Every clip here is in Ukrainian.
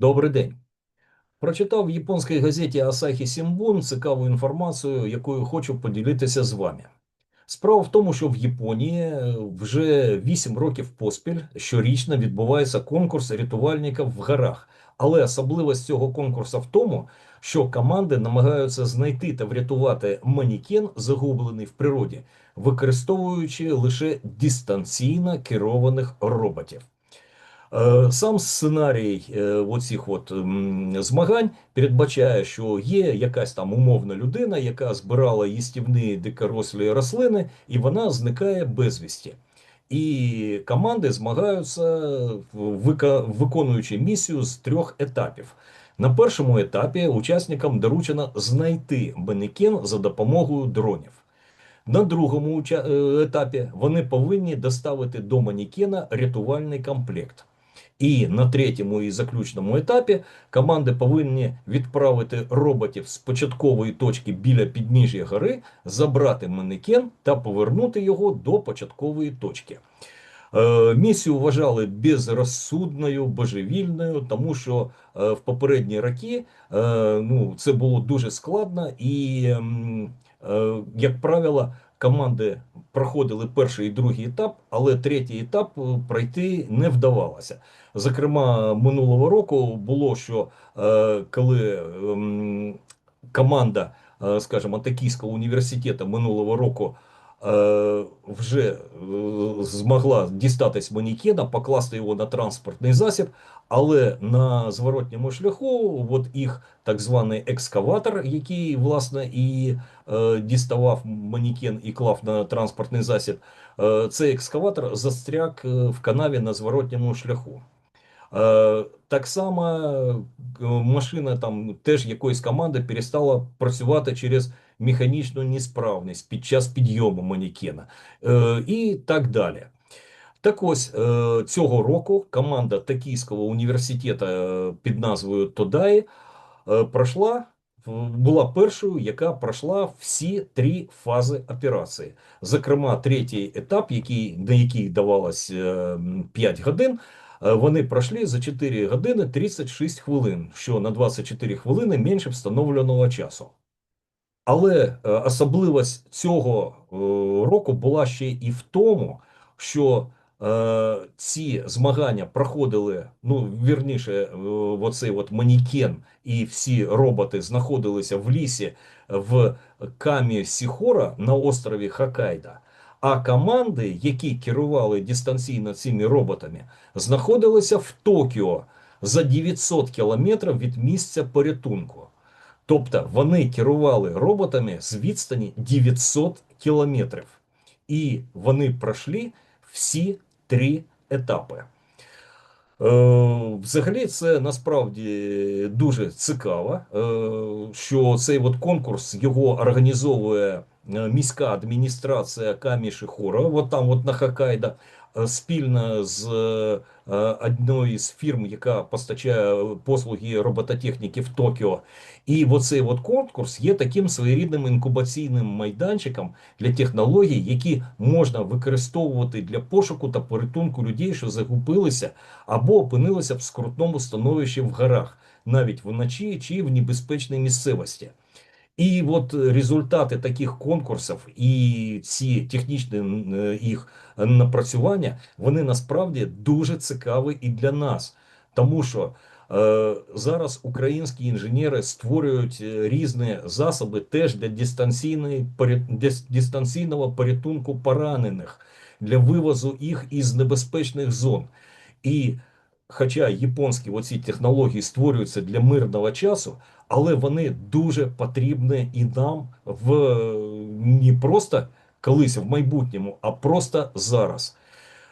Добрий день. Прочитав в японській газеті Asahi Shimbun цікаву інформацію, якою хочу поділитися з вами. Справа в тому, що в Японії е, вже 8 років поспіль щорічно відбувається конкурс рятувальників в горах. Але особливість цього конкурсу в тому, що команди намагаються знайти та врятувати манікен, загублений в природі, використовуючи лише дистанційно керованих роботів. Е, Сам сценарій е, оцих от змагань передбачає, що є якась там умовна людина, яка збирала їстівні дикорослі рослини, і вона зникає безвісті. І команди змагаються, виконуючи місію з трьох етапів. На першому етапі учасникам доручено знайти манекен за допомогою дронів. На другому е, етапі вони повинні доставити до манекена рятувальний комплект. І на третьому і заключному етапі команди повинні відправити роботів з початкової точки біля підніжжя гори, забрати манекен та повернути його до початкової точки. Е, Місію вважали безрозсудною, божевільною, тому що е, в попередні роки е, ну, це було дуже складно, і, як правило, команди проходили перший і другий етап, але третій етап е, пройти не вдавалося. Зокрема, минулого року було, що е, коли ем, команда, е, скажімо, Токійського університету минулого року вже е, змогла дістатись манекена, покласти його на транспортний засіб, але на зворотньому шляху, от їх так званий екскаватор, який власне і е, діставав манекен і клав на транспортний засіб, е, цей екскаватор застряг е, в канаві на зворотньому шляху. Е, Так само е, машина там теж якоїсь команди перестала працювати через механічну несправність під час підйому манекена Е, і так далі. Так ось е, цього року команда Токійського університету е, під назвою Тодаї е, пройшла, була першою, яка пройшла всі три фази операції. Зокрема, третій етап, який, на який давалось е, 5 годин, е, вони пройшли за 4 години 36 хвилин, що на 24 хвилини менше встановленого часу. Але е, особливість цього е, року була ще і в тому, що е, ці змагання проходили, ну вірніше, оцей от манікен і всі роботи знаходилися в лісі в Камі Сіхора на острові Хоккайдо. А команди, які керували дистанційно цими роботами, знаходилися в Токіо за 900 кілометрів від місця порятунку. Тобто вони керували роботами з відстані 900 кілометрів. І вони пройшли всі три етапи. Е, Взагалі, це насправді дуже цікаво, е, що цей от конкурс його організовує міська адміністрація Каміші Хора, от там, от на Хоккайдо, е, спільно з е, одною з фірм, яка постачає послуги робототехніки в Токіо. І оцей от конкурс є таким своєрідним інкубаційним майданчиком для технологій, які можна використовувати для пошуку та порятунку людей, що загубилися або опинилися в скрутному становищі в горах, навіть вночі чи в небезпечній місцевості. І от результати таких конкурсів і ці технічні їх напрацювання, вони насправді дуже цікаві і для нас, тому що е, зараз українські інженери створюють е, різні засоби теж для дистанційної дистанційного порятунку поранених, для вивозу їх із небезпечних зон. І хоча японські оці технології створюються для мирного часу, але вони дуже потрібні і нам в не просто колись в майбутньому, а просто зараз.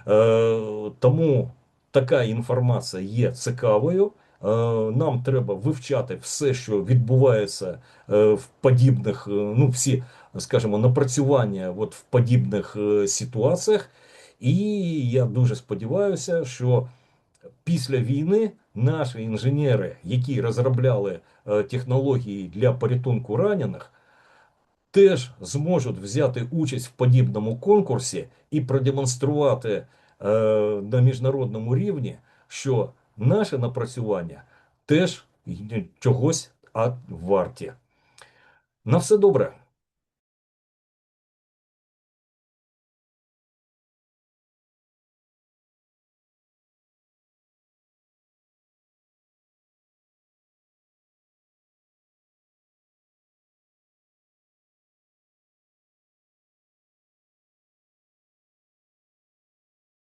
Е, тому така інформація є цікавою. Е, нам треба вивчати все, що відбувається е, в подібних, е, ну всі, скажімо, напрацювання от в подібних ситуаціях. І я дуже сподіваюся, що після війни наші інженери, які розробляли е, технології для порятунку ранених, теж зможуть взяти участь в подібному конкурсі і продемонструвати е, на міжнародному рівні, що наше напрацювання теж чогось варті. На все добре.